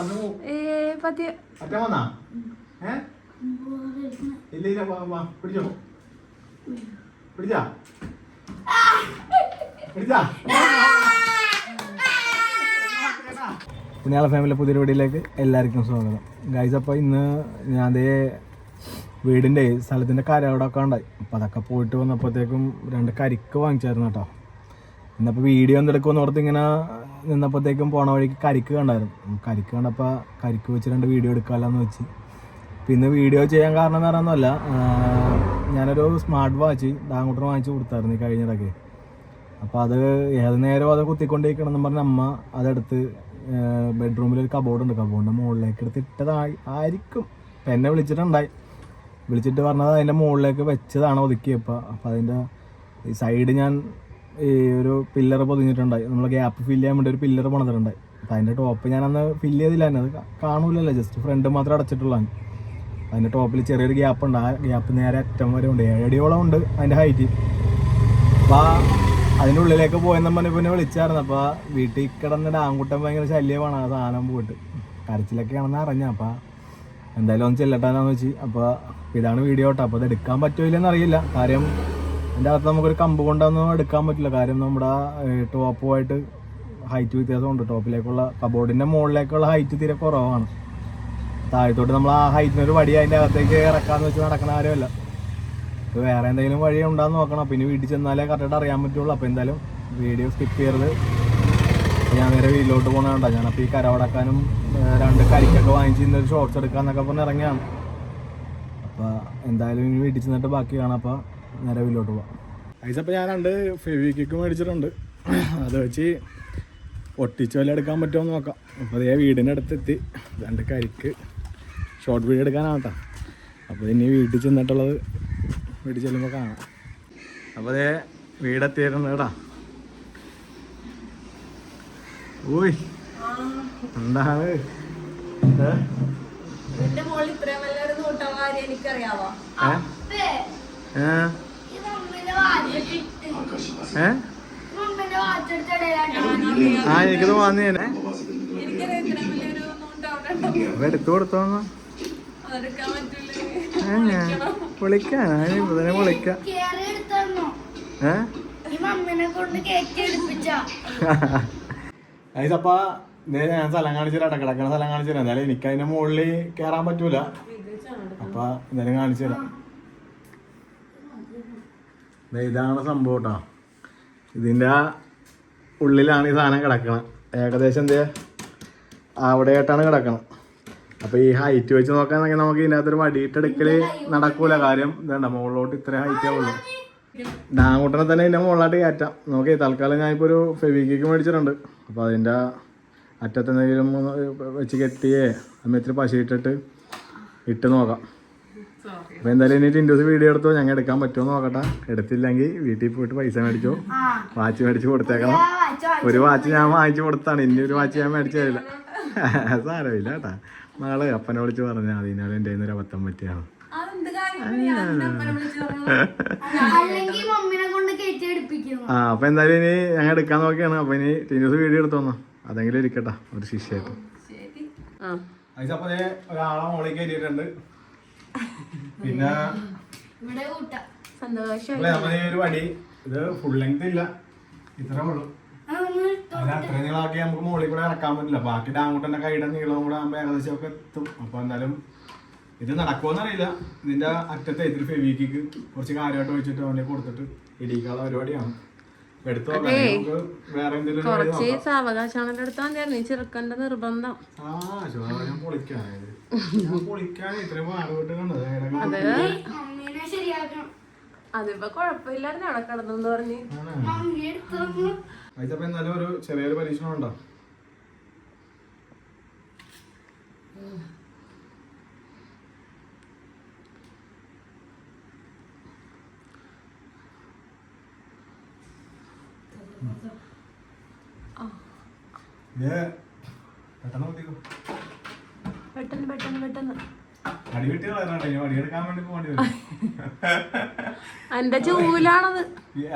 വന്നു. ഏ വന്നാ? ഇല്ല ഇല്ല വാ വാ പിടിച്ചോ. പിടിച്ചാ? പിടിച്ചാ? പുണ്യാള ഫാമിലി പുതിയ വീടിലേക്ക് എല്ലാവർക്കും സ്വാഗതം. ഗൈസ് അപ്പോൾ ഇന്ന് ഞാൻ അതേ വീടിന്റെ സ്ഥലത്തിന്റെ കരയോടൊക്കെ ഉണ്ടായി. അപ്പോൾ അതൊക്കെ പോയിട്ട് വന്നപ്പോഴത്തേക്കും രണ്ട് കരിക്ക് വാങ്ങിച്ചായിരുന്നു കേട്ടോ. ഇന്നപ്പോൾ വീഡിയോ എന്തെടുക്കുമെന്ന് ഓർത്ത് ഇങ്ങനെ നിന്നപ്പോഴത്തേക്കും പോണ വഴിക്ക് കരിക്ക് കണ്ടായിരുന്നു. കരിക്ക് കണ്ടപ്പോൾ കരിക്ക് വെച്ച് രണ്ട് വീഡിയോ എടുക്കാമല്ലോ വെച്ച്. പിന്നെ വീഡിയോ ചെയ്യാൻ കാരണം വേറെ ഒന്നുമല്ല ഞാനൊരു സ്മാർട്ട് വാച്ച് ഡാങ്കുട്ടർ വാങ്ങിച്ച് കൊടുത്തായിരുന്നു ഈ കഴിഞ്ഞിടയ്ക്ക് അപ്പോൾ അത് ഏത് നേരം അത് കുത്തിക്കൊണ്ടിരിക്കണം എന്ന് പറഞ്ഞ അമ്മ അതെടുത്ത് ബെഡ്റൂമിൽ ഒരു കബോർഡ് ഉണ്ട്. കബോർഡിന്റെ മുകളിലേക്ക് എടുത്ത് ഇട്ടതായി. ആയിരിക്കും. അപ്പം എന്നെ വിളിച്ചിട്ടുണ്ടായി. വിളിച്ചിട്ട് പറഞ്ഞത് അതിന്റെ മുകളിലേക്ക് വെച്ചതാണ് ഒതുക്കിയപ്പോൾ അപ്പോൾ അതിന്റെ സൈഡ് ഞാൻ ഈ ഒരു പില്ലർ പൊതിഞ്ഞിട്ടുണ്ടായി. നമ്മൾ ഗ്യാപ്പ് ഫില്ല് ചെയ്യാൻ വേണ്ടി ഒരു പില്ലർ പണിതിട്ടുണ്ടായി. അപ്പം അതിന്റെ ടോപ്പ് ഞാൻ അന്ന് ഫില്ല് ചെയ്തില്ല. അത് കാണൂലല്ലോ. ജസ്റ്റ് ഫ്രണ്ട് മാത്രം അടച്ചിട്ടുള്ളതാണ് അതിന്റെ ടോപ്പിൽ ചെറിയൊരു ഗ്യാപ്പ് ഉണ്ട്. ആ ഗ്യാപ്പ് നേരെ അറ്റം വരെ ഉണ്ട്. ഏഴടിയോളം ഉണ്ട് അതിന്റെ ഹൈറ്റ് അപ്പോൾ അതിന്റെ ഉള്ളിലേക്ക് പോയെന്ന് പറഞ്ഞ് പിന്നെ വിളിച്ചായിരുന്നു. അപ്പോൾ വീട്ടിൽ കിടന്നിട്ട് ആൺകുട്ടൻ ഭയങ്കര ശല്യമാണ്. ആ സാധനം പോയിട്ട്. കരച്ചിലൊക്കെ ആണെന്ന് അറിഞ്ഞ. അപ്പോൾ എന്തായാലും ഒന്ന് ചെല്ലട്ടാന്ന് വെച്ച്. അപ്പോൾ ഇതാണ് വീഡിയോ കേട്ടോ അപ്പോൾ അത് എടുക്കാൻ പറ്റുമില്ലെന്ന് അറിയില്ല. കാര്യം അതിന്റെ അകത്ത് നമുക്കൊരു കമ്പ് കൊണ്ടൊന്നും എടുക്കാൻ പറ്റില്ല. കാര്യം നമ്മുടെ ടോപ്പുമായിട്ട് ഹൈറ്റ് വ്യത്യാസമുണ്ട്. ടോപ്പിലേക്കുള്ള കബോർഡിന്റെ മുകളിലേക്കുള്ള ഹൈറ്റ് തീരെ കുറവാണ്. താഴത്തോട്ട് നമ്മൾ ആ ഹൈറ്റിനൊരു വടി അതിന്റെ അകത്തേക്ക് ഇറക്കാന്ന് വെച്ച് നടക്കണ കാര്യമല്ല. ഇപ്പോൾ വേറെ എന്തെങ്കിലും വഴി ഉണ്ടാന്ന് നോക്കണം. പിന്നെ വീട്ടിൽ ചെന്നാലേ കറക്റ്റായിട്ട് അറിയാൻ പറ്റുള്ളൂ. അപ്പോൾ എന്തായാലും വീഡിയോ സ്കിപ്പ് ചെയ്യരുത്. ഞാൻ നേരെ വീട്ടിലോട്ട് ഞാൻ ഞാനപ്പോൾ ഈ കരവടക്കാനും രണ്ട് കരിക്കൊക്കെ വാങ്ങിച്ച് ഇന്നൊരു ഷോർട്സ് എടുക്കാന്നൊക്കെ പറഞ്ഞ് ഇറങ്ങിയാണ്. അപ്പോൾ എന്തായാലും ഇനി വീട്ടിൽ ചെന്നിട്ട് ബാക്കി കാണാം. അപ്പോൾ നേരെ വീട്ടിലോട്ട് പോവാം ഐസപ്പോൾ ഞാൻ രണ്ട് ഫെവിക്കിക്ക് മേടിച്ചിട്ടുണ്ട്. അത് വെച്ച് ഒട്ടിച്ച് വല്ല എടുക്കാൻ പറ്റുമോ എന്ന് നോക്കാം. അപ്പോൾ അതേ വീടിന്റെ അടുത്തെത്തി. രണ്ട് കരിക്ക് ഷോർട്ട് വീഡിയോ എടുക്കാനാണ് കേട്ടോ അപ്പോൾ ഇനി വീട്ടിൽ ചെന്നിട്ടുള്ളത് വീട്ടിൽ ചെല്ലുമ്പോൾ കാണാം. അപ്പോൾ അതേ വീടെത്തിയിരുന്നു കേട്ടാ. ഓയ് എന്താണ്? എനിക്കറിയാവോ? ആ എനിക്കത് വാങ്ങി തന്നെ എടുത്തു കൊടുത്തോന്ന്. വിളിക്കാൻ ഇപ്പൊ തന്നെ വിളിക്കാം. ഇതേ ഞാൻ സ്ഥലം കാണിച്ചു തരാം കിടക്കണ സ്ഥലം കാണിച്ചു തരാം എന്തായാലും എനിക്ക് അതിന്റെ മുകളിൽ കേറാൻ പറ്റൂല. അപ്പൊ എന്തായാലും കാണിച്ചു ഇതാണ് സംഭവം കേട്ടോ ഇതിന്റെ ഉള്ളിലാണ് ഈ സാധനം കിടക്കണം ഏകദേശം എന്ത് അവിടെയായിട്ടാണ് കിടക്കണം അപ്പോൾ ഈ ഹൈറ്റ് വെച്ച് നോക്കാന്നെങ്കിൽ നമുക്ക് ഇതിനകത്തൊരു വടിയിട്ടെടുക്കൽ നടക്കൂല. കാര്യം ഇതണ്ട മുകളിലോട്ട് ഇത്ര ഹൈറ്റ് ആവുള്ളൂ. ഡാങ്കുട്ടനെ തന്നെ ഇതിന്റെ മുകളിലായിട്ട് കയറ്റാം. നോക്കി തൽക്കാലം ഞാനിപ്പോൾ ഒരു ഫെവിക്കേക്ക് മേടിച്ചിട്ടുണ്ട്. അപ്പോൾ അതിന്റെ അറ്റത്തെന്തെങ്കിലും വെച്ച് കെട്ടിയേ അമ്മ ഇത്തിരി പശയിട്ടിട്ട് ഇട്ട് നോക്കാം. അപ്പൊ എന്തായാലും ഇനി ടിൻഡോസ് വീഡിയോ എടുത്തോ? ഞങ്ങൾ എടുക്കാൻ പറ്റുമോ നോക്കട്ടെ. എടുത്തില്ലെങ്കിൽ വീട്ടിൽ പോയിട്ട് പൈസ മേടിച്ചോ. വാച്ച് മേടിച്ച് കൊടുത്തേക്കണം. ഒരു വാച്ച് ഞാൻ വാങ്ങിച്ചു കൊടുത്താണ്. ഇനി ഒരു വാച്ച് ഞാൻ മേടിച്ചു തരില്ല. സാരമില്ല കേട്ടാ. നാളെ അപ്പനെ വിളിച്ച് പറഞ്ഞാൽ അതിനാലും എന്റെ എന്റെ ഒരു അബദ്ധം പറ്റിയാണ്. പറഞ്ഞു. ആ അപ്പൊ എന്തായാലും ഇനി ഞങ്ങൾ എടുക്കാൻ നോക്കിയാണ്. അപ്പൊ ഇനി ടിൻഡൂസ് വീഡിയോ എടുത്തു തന്നോ അതെങ്കിലും ഇരിക്കട്ടെ ഒരു ശിക്ഷയായിട്ട് ശരി. ആ. അപ്പൊ ഒരാളെ മോളിൽ കയറ്റിയിട്ടുണ്ട്. പിന്നെ ഒരു വടി. ഇത് ഫുൾ ലെങ്ത് ഇല്ല. ഇത്രേ ഉള്ളൂ. അത് അത്ര നീളമാക്കി നമുക്ക് മുകളിൽ കൂടെ ഇറക്കാൻ പറ്റില്ല. ബാക്കി ഡാങ്ങോട്ടെ കൈയുടെ നീളവും കൂടെ ആകുമ്പോൾ ഏകദേശം ഒക്കെ എത്തും. അപ്പൊ എന്തായാലും ഇത് നടക്കുമോന്ന് അറിയില്ല ഇതിന്റെ അറ്റത്തെ ഇതിൽ ഫെവിക്ക് കുറച്ച് കാര്യമായിട്ട് വെച്ചിട്ട് അവനെ കൊടുത്തിട്ട് ഇടിക്കാനുള്ള പരിപാടിയാണ്. കുറച്ച്. സാവകാശങ്ങളുടെ അടുത്ത് മതിയായിരുന്നു ഈ ചെറുക്കന്റെ നിർബന്ധം. അത് അതിപ്പോ കൊഴപ്പില്ലായിരുന്നു അവിടെ കിടന്നെന്ന് പറഞ്ഞ്. ചെറിയൊരു പരീക്ഷണം ഉണ്ടോ? പെട്ടെന്ന് മതിയോ പെട്ടെന്ന് പെട്ടെന്ന് പെട്ടെന്ന്. എന്റെ ചൂലാണത്.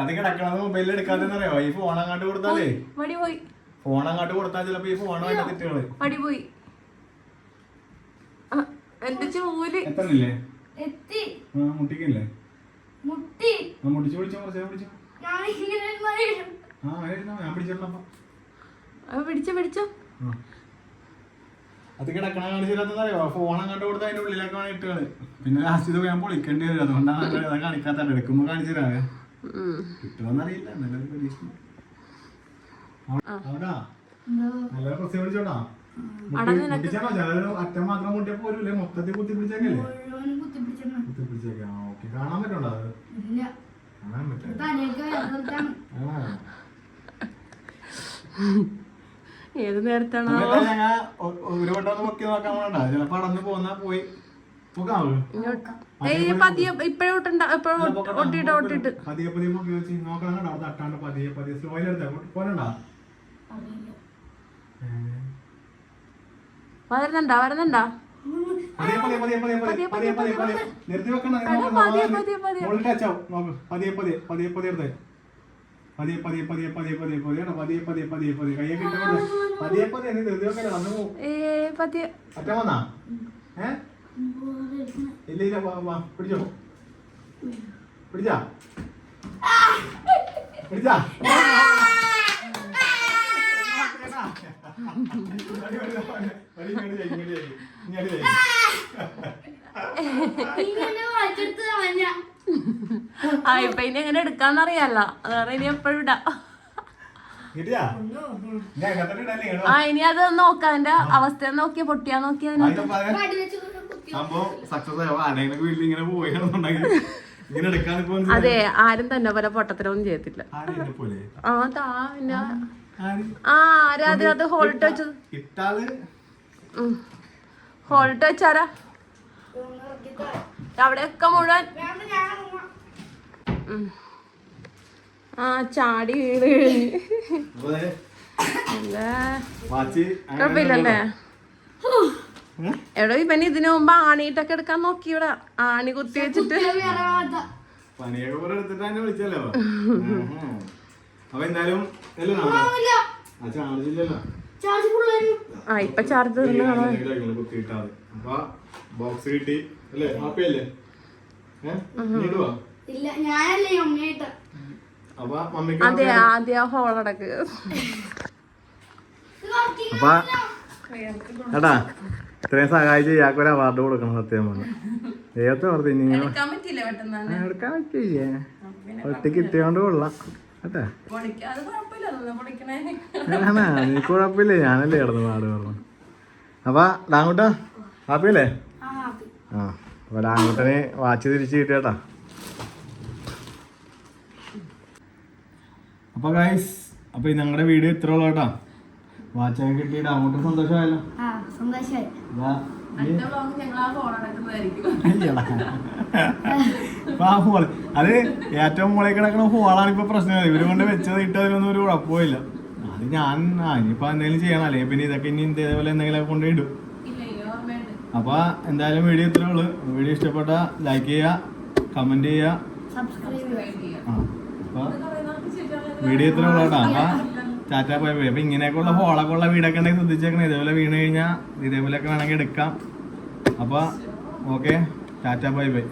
അത് കിടക്കണത് മൊബൈലിൽ എടുക്കാതെന്ന് അറിയോ ഈ ഫോൺ അങ്ങോട്ട് കൊടുത്താലേ? മടി പോയി. ഫോൺ അങ്ങോട്ട് കൊടുത്താൽ ചിലപ്പോ ഈ ഫോൺ തെറ്റുകൾ. മടി പോയി. എന്റെ ചൂൽ. എത്തണില്ലേ? എത്തി. മുട്ടിക്കില്ലേ? മുട്ടി. മുട്ടിച്ചു പിടിച്ചോ കുറച്ചേ പിടിച്ചോ ആ ഞാൻ പിടിച്ചോളാം അപ്പൊ പിടിച്ചോ പിടിച്ചോ. അത് കിടക്കണ കാണിച്ചിരുന്നതറിയോ ഫോൺ അങ്ങോട്ട് കൊടുത്ത് അതിന്റെ ഉള്ളിലൊക്കെ ഇട്ടാണ് പിന്നെ ലാസ്റ്റ് ഇത് ഞാൻ പൊളിക്കേണ്ടി വരും. അതുകൊണ്ടാണ് കാണിക്കാത്ത എടുക്കുമ്പോ കാണിച്ചിരാ കിട്ടുമെന്നറിയില്ല എന്നാലും പ്രതീക്ഷ അവിടാ? നല്ല പ്രസവം അറ്റം മാത്രം മുട്ടിയാ പോരൂലേ മൊത്തത്തിൽ കുത്തിപ്പിടിച്ചേക്കല്ലേ? കുത്തിപ്പിടിച്ചേക്കാ? ഓക്കെ. കാണാൻ പറ്റുണ്ടോ അത്? കാണാൻ പറ്റും. ഏത് നേരത്താണോ പതിയെ ഇപ്പഴും ഒട്ടണ്ട ഇപ്പഴും ഒട്ടിട്ട് ഒട്ടിട്ട് പതിയെ പതിയെ പൊക്കി വെച്ച് നോക്കണം കേട്ടോ തട്ടാണ്ട് പതിയെ പതിയെ സ്ലോയിൽ എടുത്താ പോരണ്ടാ വരുന്നുണ്ടാ വരുന്നുണ്ടാ പതിയെ പതിയെ പതിയെ പതിയെ പതിയെ പതിയെ പതിയെ പതിയെ നിർത്തി വെക്കണം പതിയെ, പതിയെ, പതിയെ. നോക്ക് പതിയെ പതിയെ പതിയെ പതിയെ എടുത്തേ പതിയെ പതിയെ പതിയെ പതിയെ പതിയെ പതിയെ എടാ, പതിയെ പതിയെ പതിയെ പതിയെ. കയ്യെ കിട്ടുമ്പോൾ പതിയെ പതിയെ നീ നിർത്തി വെക്കല വന്നു പോകും ഏ പതിയെ. അറ്റം വന്നാ? ഏ? ഇല്ല ഇല്ല വാ വാ പിടിച്ചോ. പിടിച്ചാ? പിടിച്ചാ? ഇങ്ങനെ എങ്ങനെ എടുക്കാന്ന് അറിയാല്ല ഇനി എപ്പോഴും ഇടാം. ആ ഇനി അത് നോക്കാം അതിന്റെ അവസ്ഥ നോക്കിയാ പൊട്ടിയാ നോക്കിയാ അതെ ആരും തന്നെ പോലെ പൊട്ടത്തിലൊന്നും ചെയ്യത്തില്ല ആ താ പിന്നെ. ആ ആരാ അത്? ഹോൾട്ട് വെച്ചത് ഹോൾട്ട് വെച്ചാരാ അവിടെയൊക്കെ മുഴുവൻ. ആ ചാടി വീട് കഴിഞ്ഞ്. കുഴപ്പമില്ലല്ലേ? എവിടെ ഇവൻ ഇതിനു മുമ്പ് ആണിയിട്ടൊക്കെ എടുക്കാൻ നോക്കിയോടാ. ആണി കുത്തി വെച്ചിട്ട്. പണിയൊക്കെ പോലെ എടുത്തിട്ട് തന്നെ വിളിച്ചല്ലോ. അപ്പൊ എന്തായാലും ചാർജ് ഇല്ലല്ലോ. ആ ഇപ്പൊ ചാർജ് ബോക്സ് കിട്ടി. അല്ലേ? ഹാപ്പി അല്ലേ? ഏഹ് ഇല്ല ഞാനല്ലേ ഈ അമ്മയായിട്ട് അപ്പൊ മമ്മിക്ക് അതെ ആദ്യ ഹോളടക്ക് അപ്പൊ ഏട്ടാ ഇത്രയും സഹായിച്ച് ഇയാൾക്ക് ഒരു അവാർഡ് കൊടുക്കണം സത്യം പറഞ്ഞു. ദൈവത്തെ ഓർത്ത് ഇനി ഇങ്ങനെ എടുക്കാൻ പറ്റില്ല പെട്ടെന്ന് എടുക്കാൻ പറ്റില്ലേ ഒറ്റ കിട്ടിയോണ്ട് കൊള്ളാം. കേട്ടാ? കുഴപ്പമില്ല കുഴപ്പമില്ലേ. ഞാനല്ലേ കിടന്ന് പാട് പറഞ്ഞു. അപ്പൊ ഡാങ്കുട്ടാ ഹാപ്പിയല്ലേ ആ ആ അപ്പൊ ഡാങ്കുട്ടനെ വാച്ച് തിരിച്ചു കിട്ടിയേട്ടാ. അപ്പൊ ഗൈസ് അപ്പൊ ഞങ്ങളുടെ വീഡിയോ ഇത്ര ഉള്ള കേട്ടാ. വാച്ചൊക്കെ കിട്ടിയിട്ട് അങ്ങോട്ട് സന്തോഷമായല്ലോ. അത് ഏറ്റവും മുകളിൽ കിടക്കുന്ന ഹോളാണ് ഇപ്പൊ പ്രശ്നം. ഇവർ കൊണ്ട് വെച്ചത് ഇട്ടതിനൊന്നും ഒരു കുഴപ്പമില്ല അത് ഞാൻ ആ ഇനിയിപ്പൊ എന്തെങ്കിലും ചെയ്യണം. അല്ലെങ്കിൽ പിന്നെ ഇതൊക്കെ ഇനി ഇതേപോലെ എന്തെങ്കിലും കൊണ്ട് ഇടും. അപ്പൊ എന്തായാലും വീഡിയോ ഇത്രേ ഉള്ളൂ. വീഡിയോ ഇഷ്ടപ്പെട്ട ലൈക്ക് ചെയ്യുക കമന്റ് ചെയ്യുക. സബ്സ്ക്രൈബ് ചെയ്യാം ആ അപ്പൊ വീഡിയോ ചാറ്റാ പോയ പോയി പോയി അപ്പൊ ഇങ്ങനെയൊക്കെ ഉള്ള ഹോളൊക്കെ ഉള്ള വീടൊക്കെ ഉണ്ടെങ്കിൽ ശ്രദ്ധിച്ചേക്കണേ. ഇതേപോലെ വീണ് കഴിഞ്ഞാൽ ഇതേപോലെയൊക്കെ വേണമെങ്കിൽ എടുക്കാം. അപ്പൊ ഓക്കെ ചാറ്റാ ബൈ ബൈ